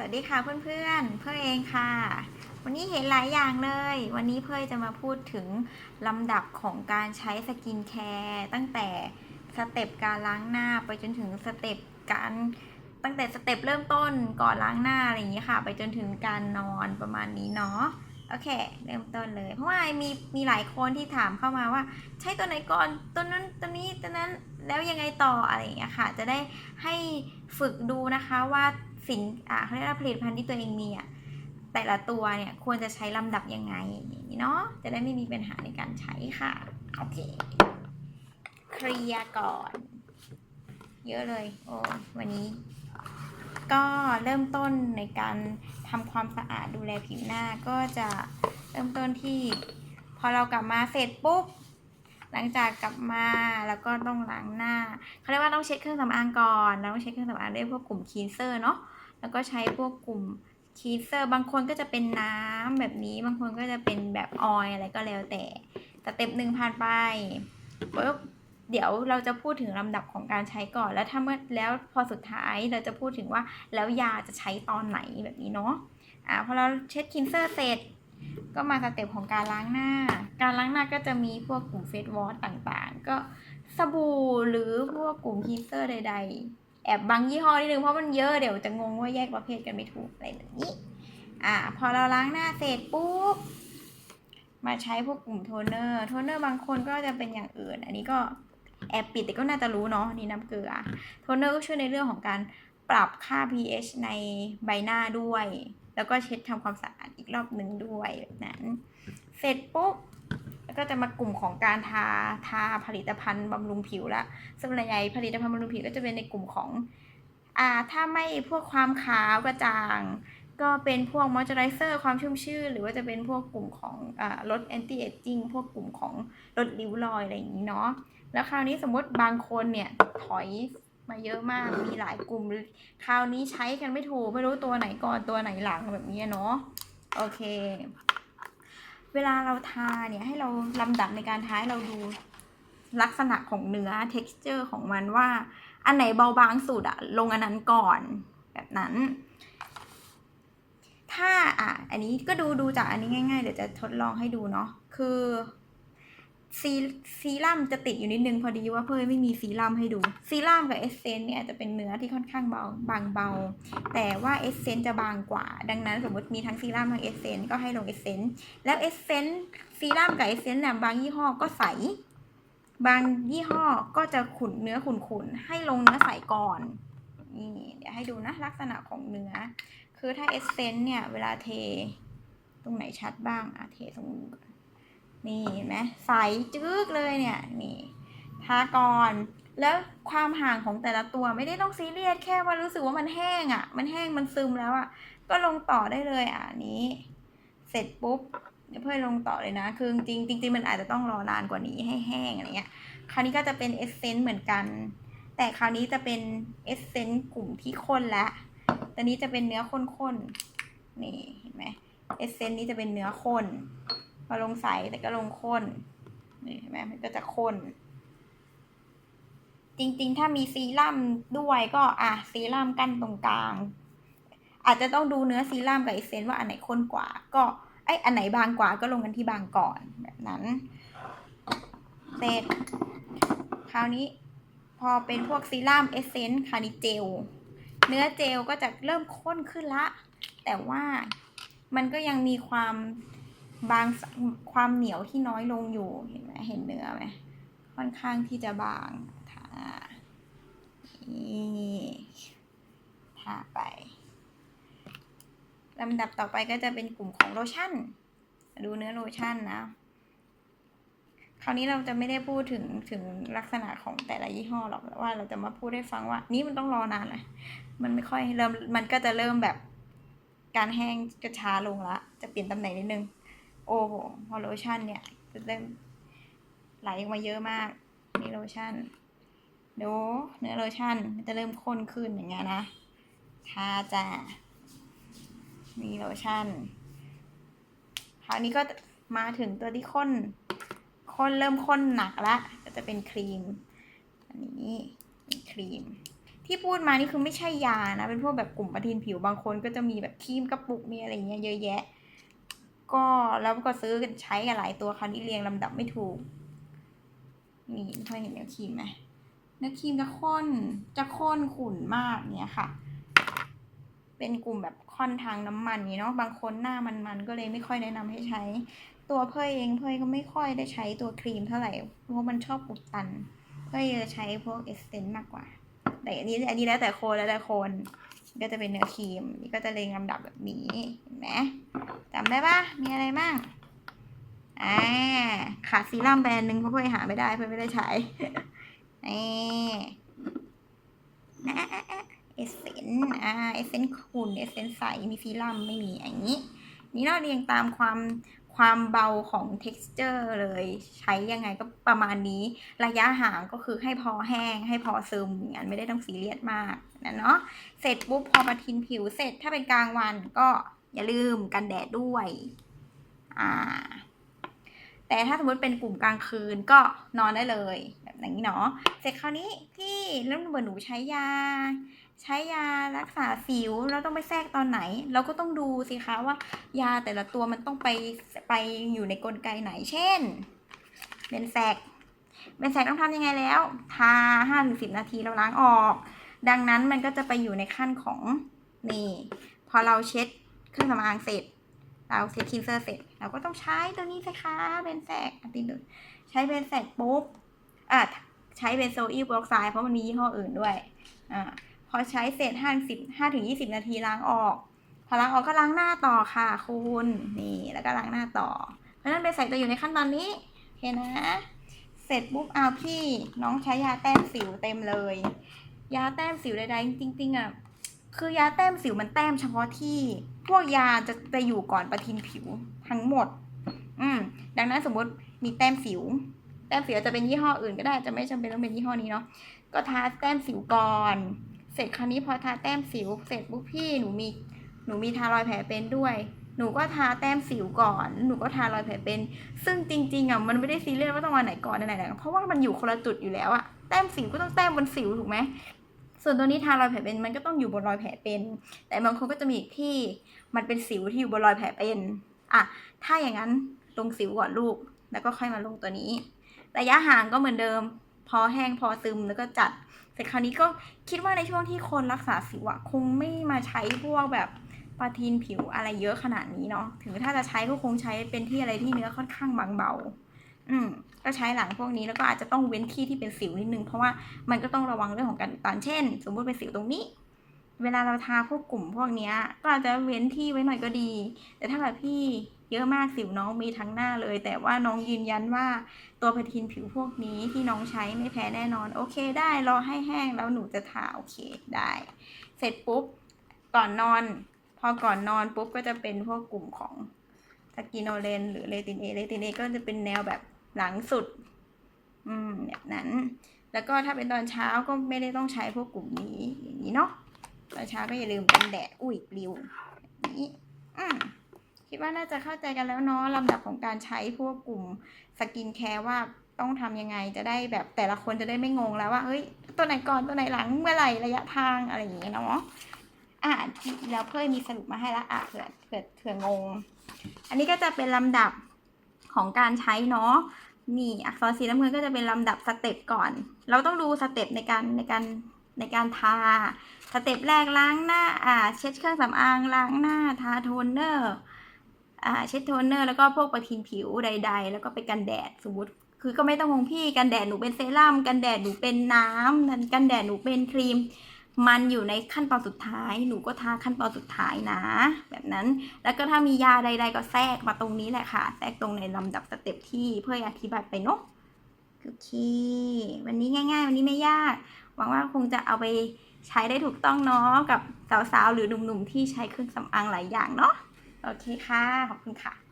สวัสดีค่ะเพื่อนๆ เพื่อเองค่ะ วันนี้เห็นหลายอย่างเลย วันนี้เพื่อจะมาพูดถึงลำดับของการใช้สกินแคร์ตั้งแต่สเต็ปการล้างหน้าไปจนถึงสเต็ปการตั้งแต่สเต็ปเริ่มต้นก่อนล้างหน้าอะไรอย่างนี้ค่ะ ไปจนถึงการนอนประมาณนี้เนาะโอเค เริ่มต้นเลย เพราะว่ามีมีหลายคนที่ถามเข้ามาว่า ใช้ตัวไหนก่อนตัวนั้นตัวนี้ตัวนั้นแล้วยังไงต่ออะไรอย่างเงี้ยค่ะ จะได้ให้ฝึกดูนะคะว่า สินอ่าเขาเรียกว่าผลิตภัณฑ์ที่ตัวเองมีอะแต่ละตัวเนี่ยควรจะใช้ลำดับยังไงอย่างนี้เนาะจะได้ไม่มีปัญหาในการใช้ค่ะโอเคเคลียร์ก่อน เยอะเลยโอ้วันนี้ ก็เริ่มต้นในการทำความสะอาดดูแลผิวหน้าก็จะเริ่มต้นที่ พอเรากลับมาเสร็จปุ๊บหลังจากกลับมาแล้วก็ต้องล้างหน้าเขาเรียกว่าต้องเช็ดเครื่องสำอางก่อนเราต้องเช็ดเครื่องสำอางด้วยพวกกลุ่มคีนเซอร์เนาะ แล้วก็ใช้พวกกลุ่มคีเซอร์ บางคนก็จะเป็นน้ำแบบนี้ บางคนก็จะเป็นแบบออยอะไรก็แล้วแต่สเต็ปหนึ่งผ่านไปปุ๊บเดี๋ยวเราจะพูดถึงลำดับของการใช้ก่อน แล้วถ้าเมื่อแล้วพอสุดท้ายเราจะพูดถึงว่าแล้วยาจะใช้ตอนไหนแบบนี้เนาะอ่าพอเราเช็ดคินเซอร์เสร็จ ก็มาสเต็ปของการล้างหน้า การล้างหน้าก็จะมีพวกกลุ่มเฟสวอชต่างๆ ก็สบู่หรือพวกกลุ่มฮีเซอร์ใด ๆ แอบบางยี่ห้อนิดนึงเพราะมันเยอะเดี๋ยวจะงงว่าแยกประเภทกันไม่ถูกอะไรแบบนี้ อ่าพอเราล้างหน้าเสร็จปุ๊บมาใช้พวกกลุ่มโทนเนอร์โทนเนอร์บางคนก็จะเป็นอย่างอื่น อันนี้ก็แอบปิดแต่ก็น่าจะรู้เนาะนี่น้ำเกลือโทนเนอร์ก็ช่วยในเรื่องของการปรับค่า pH ในใบหน้าด้วย แล้วก็เช็ดทำความสะอาดอีกรอบหนึ่งด้วยแบบนั้น เสร็จปุ๊บ ก็จะมากลุ่มของการทาทาผลิตภัณฑ์บำรุงผิวละส่วนใหญ่ผลิตภัณฑ์บำรุงผิวก็จะเป็นในกลุ่มของอ่าถ้าไม่พวกความขาวกระจ่างก็เป็นพวกมอยเจอไรเซอร์ความชุ่มชื่นหรือว่าจะเป็นพวกกลุ่มของอลดแอนตี้เอจจิ้งพวกกลุ่มของลดริ้วรอยอะไรอย่างนี้เนาะแล้วคราวนี้สมมติบางคนเนี่ยถอยมาเยอะมากมีหลายกลุ่ม คราวนี้ใช้กันไม่ถูกไม่รู้ตัวไหนก่อนตัวไหนหลังแบบนี้เนาะโอเค เวลาเราทาเนี่ยให้เราลำดับในการทาให้เราดูลักษณะของเนื้อ texture ของมันว่า อันไหนเบาบางสุดอะลงอันนั้นก่อนแบบนั้น ถ้าอะอันนี้ก็ดูดูจากอันนี้ง่าย ๆ เดี๋ยวจะทดลองให้ดูเนาะคือ ซีซีรั่มจะติดอยู่นิดนึงพอดีว่าเพื่อนไม่มีซีรั่มให้ดู ซีรั่มกับเอสเซนต์เนี่ยจะเป็นเนื้อที่ค่อนข้างเบาบางเบา แต่ว่าเอสเซนต์จะบางกว่า ดังนั้นสมมติมีทั้งซีรั่มทั้งเอสเซนต์ก็ให้ลงเอสเซนต์แล้วเอสเซนต์ซีรั่มกับเอสเซนต์เนี่ยบางยี่ห้อก็ใส บางยี่ห้อก็จะขุนเนื้อขุนๆให้ลงเนื้อใสก่อนนี่เดี๋ยวให้ดูนะลักษณะของเนื้อ คือถ้าเอสเซนต์เนี่ยเวลาเท ตรงไหนชัดบ้างอะเทตรงนี้ก่อน นี่เห็นไหมใสจึ๊กเลยเนี่ยนี่ทาก่อนแล้วความห่างของแต่ละตัวไม่ได้ต้องซีเรียสแค่ว่ารู้สึกว่ามันแห้งอะ มันแห้งมันซึมแล้วอะ ก็ลงต่อได้เลยอะนี้ เสร็จปุ๊บเดี๋ยวเพื่อลงต่อเลยนะ คือจริงจริงๆมันอาจจะต้องรอนานกว่านี้ให้แห้งอะไรเงี้ย คราวนี้ก็จะเป็นเอสเซนต์เหมือนกัน แต่คราวนี้จะเป็นเอสเซนต์กลุ่มที่ข้นแล้วตัวนี้จะเป็นเนื้อข้นๆนี่เห็นไหมเอสเซนต์นี้จะเป็นเนื้อข้น พอลงใสแต่ก็ลงข้นนี่เห็นไหมมันก็จะข้น จริงๆ ถ้ามีซีรั่มด้วยก็อะซีรั่มกั้นตรงกลาง อาจจะต้องดูเนื้อซีรั่มกับเอสเซนต์ว่าอันไหนข้นกว่า ก็ไออันไหนบางกว่าก็ลงกันที่บางก่อนแบบนั้น เสร็จ คราวนี้พอเป็นพวกซีรั่มเอสเซนต์คานี้เจล เนื้อเจลก็จะเริ่มข้นขึ้นละ แต่ว่ามันก็ยังมีความ บางความเหนียวที่น้อยลงอยู่เห็นไหมเห็นเนื้อไหมค่อนข้างที่จะบางทานี่ทาไปลำดับต่อไปก็จะเป็นกลุ่มของโลชั่น ดูเนื้อโลชั่นนะ คราวนี้เราจะไม่ได้พูดถึงถึงลักษณะของแต่ละยี่ห้อหรอกแต่ว่าเราจะมาพูดให้ฟังว่า นี่มันต้องรอนานเลยมันไม่ค่อยเริ่มมันก็จะเริ่มแบบการแห้งกระช้าลงละ จะเปลี่ยนตำแหน่งนิดนึง โอ้โหพอโลชั่นเนี่ยจะเริ่มไหลออกมาเยอะมาก นี่โลชั่นดูเนื้อโลชั่นมันจะเริ่มข้นขึ้นอย่างเงี้ยนะทาจ้ามีโลชั่นคราวนี้ก็มาถึงตัวที่ข้น ข้นเริ่มข้นหนักละก็จะเป็นครีม อันนี้ครีม ที่พูดมานี่คือไม่ใช่ยานะ เป็นพวกแบบกลุ่มประทินผิวบางคนก็จะมีแบบครีมกระปุกมีอะไรเงี้ยเยอะแยะ ก็แล้วก็ซื้อกันใช้กันหลายตัวคราวนี้เรียงลำดับไม่ถูก นี่เคยเห็นเนื้อครีมไหมเนื้อครีมจะข้นจะข้นขุ่นมากเนี่ยค่ะ เป็นกลุ่มแบบค่อนทางน้ำมันนี่เนาะบางคนหน้ามันๆก็เลยไม่ค่อยแนะนำให้ใช้ ตัวเพยเองเพยก็ไม่ค่อยได้ใช้ตัวครีมเท่าไหร่เพราะมันชอบอุดตัน เพยจะใช้พวกเอสเซนต์มากกว่า แต่อันนี้อันนี้แล้วแต่คนแล้วแต่คน ก็จะเป็นเนื้อครีม นี่ก็จะเรียงลำดับแบบนี้ เห็นไหมจำได้ปะมีอะไรบ้างอ่าขาดซีรั่มแบรนด์หนึ่งเพราะเพยหาไม่ได้เพยไม่ได้ใช้นี่นะเอสเซนอ่าเอสเซนขุ่นเอสเซนใส มีซีรั่มไม่มีอย่างนี้ นี่เราเรียงตามความความเบาของ texture เลย ใช้ยังไงก็ ประมาณนี้ระยะห่างก็คือให้พอแห้ง ให้พอซึมอย่างนั้นไม่ได้ต้องซีเรียสมากนะเนาะเสร็จปุ๊บพอมาทินผิวเสร็จถ้าเป็นกลางวันก็อย่าลืมกันแดดด้วยอ่าแต่ถ้าสมมติเป็นกลุ่มกลางคืนก็นอนได้เลย แบบนี้เนาะเสร็จคราวนี้พี่เริ่มเบื่อหนูใช้ยา ใช้ยารักษาสิวแล้วต้องไปแทรกตอนไหน เราก็ต้องดูสิคะว่ายาแต่ละตัวมันต้องไปไปอยู่ในกลไกไหนเช่น เบนแซกเบนแซกต้องทำยังไงแล้ว ทาห้าถึงสิบนาทีแล้วล้างออก ดังนั้นมันก็จะไปอยู่ในขั้นของนี่พอเราเช็ดเครื่องสำอางเสร็จ เราเช็ดคินเซอร์เสร็จ เราก็ต้องใช้ตัวนี้สิคะเบนแซกอันติดใช้เบนแซกปุ๊บอะใช้เบนโซอิลเปอร์อกไซด์เพราะมันมียี่ห้ออื่นด้วยอ่าพอใช้เสร็จห้าสิบห้าถึงยี่สิบนาทีล้างออก พอล้างออกก็ล้างหน้าต่อค่ะคุณนี่แล้วก็ล้างหน้าต่อ เพราะนั้นไปใส่ตัวอยู่ในขั้นตอนนี้ เคนะ เสร็จปุ๊บเอาพี่น้องใช้ยาแต้มสิวเต็มเลย ยาแต้มสิวใดๆจริงๆอะคือยาแต้มสิวมันแต้มเฉพาะที่ พวกยาจะจะอยู่ก่อนประทินผิวทั้งหมด อืม ดังนั้นสมมติมีแต้มสิว แต้มสิวจะเป็นยี่ห้ออื่นก็ได้จะไม่จำเป็นต้องเป็นยี่ห้อนี้เนาะก็ทาแต้มสิวก่อน เสร็จคราวนี้พอทาแต้มสิว เสร็จปุ๊บพี่หนูมีหนูมีทารอยแผลเป็นด้วย หนูก็ทาแต้มสิวก่อน หนูก็ทารอยแผลเป็น ซึ่งจริงๆอะมันไม่ได้ซีเรียสว่าต้องวันไหนก่อนอันไหนหลังเพราะว่ามันอยู่คนละจุดอยู่แล้วอะแต้มสิวก็ต้องแต้มบนสิวถูกไหมส่วนตัวนี้ทารอยแผลเป็นมันก็ต้องอยู่บนรอยแผลเป็น แต่บางคนก็จะมีอีกที่มันเป็นสิวที่อยู่บนรอยแผลเป็นอะถ้าอย่างนั้นลงสิวก่อนลูก แล้วก็ค่อยมาลงตัวนี้ระยะห่างก็เหมือนเดิม พอแห้งพอซึมแล้วก็จัดเสร็จคราวนี้ก็คิดว่าในช่วงที่คนรักษาสิวอะคงไม่มาใช้พวกแบบ ปาทินผิวอะไรเยอะขนาดนี้เนาะถึงถ้าจะใช้ก็คงใช้เป็นที่อะไรที่เนื้อค่อนข้างบางเบา อืมก็ใช้หลังพวกนี้แล้วก็อาจจะต้องเว้นที่ที่เป็นสิวนิดนึงเพราะว่ามันก็ต้องระวังเรื่องของการอุดตันเช่น สมมุติเป็นสิวตรงนี้ เวลาเราทาพวกกลุ่มพวกเนี้ยก็อาจจะเว้นที่ไว้หน่อยก็ดี แต่ถ้าแบบพี่เยอะมากสิวน้องมีทั้งหน้าเลย แต่ว่าน้องยืนยันว่าตัวพาทินผิวพวกนี้ที่น้องใช้ไม่แพ้แน่นอน โอเคได้รอให้แห้งแล้วหนูจะทาโอเคได้ เสร็จปุ๊บก่อนนอน พอก่อนนอนปุ๊บก็จะเป็นพวกกลุ่มของสกินโนเลนหรือเลตินเอเลตินเอก็จะเป็นแนวแบบหลังสุด อืมแบบนั้น แล้วก็ถ้าเป็นตอนเช้าก็ไม่ได้ต้องใช้พวกกลุ่มนี้อย่างนี้เนาะตอนเช้าก็อย่าลืมกันแดดอุ้ยปลิวนี้อืมคิดว่าน่าจะเข้าใจกันแล้วเนาะลำดับของการใช้พวกกลุ่มสกินแคร์ว่าต้องทำยังไงจะได้แบบแต่ละคนจะได้ไม่งงแล้วว่าเฮ้ยตัวไหนก่อนตัวไหนหลังเมื่อไหร่ระยะทางอะไรอย่างเงี้ยเนาะ อะแล้วเพื่อมีสรุปมาให้ละอะเผื่อเผื่อเผื่องง อันนี้ก็จะเป็นลำดับของการใช้เนาะนี่อักษรสีน้ำเงินก็จะเป็นลำดับสเต็ปก่อน เราต้องดูสเต็ปในการในการในการทา สเต็ปแรกล้างหน้าอ่าเช็ดเครื่องสำอางล้างหน้าทาโทนเนอร์อ่าเช็ดโทนเนอร์แล้วก็พวกประทินผิวใด ๆ แล้วก็ไปกันแดดสมมติคือก็ไม่ต้องงงพี่กันแดดหนูเป็นเซรั่มกันแดดหนูเป็นน้ำนั้นกันแดดหนูเป็นครีม มันอยู่ในขั้นตอนสุดท้าย หนูก็ทาขั้นตอนสุดท้ายนะ แบบนั้น แล้วก็ถ้ามียาใด ๆ ก็แทรกมาตรงนี้แหละค่ะ แทรกตรงในลำดับสเต็ปที่เพื่ออธิบายไปเนาะ โอเค วันนี้ง่าย ๆ วันนี้ไม่ยาก หวังว่าคงจะเอาไปใช้ได้ถูกต้องเนาะกับสาวๆ หรือหนุ่มๆ ที่ใช้เครื่องสำอางหลายอย่างเนาะ โอเคค่ะ ขอบคุณค่ะ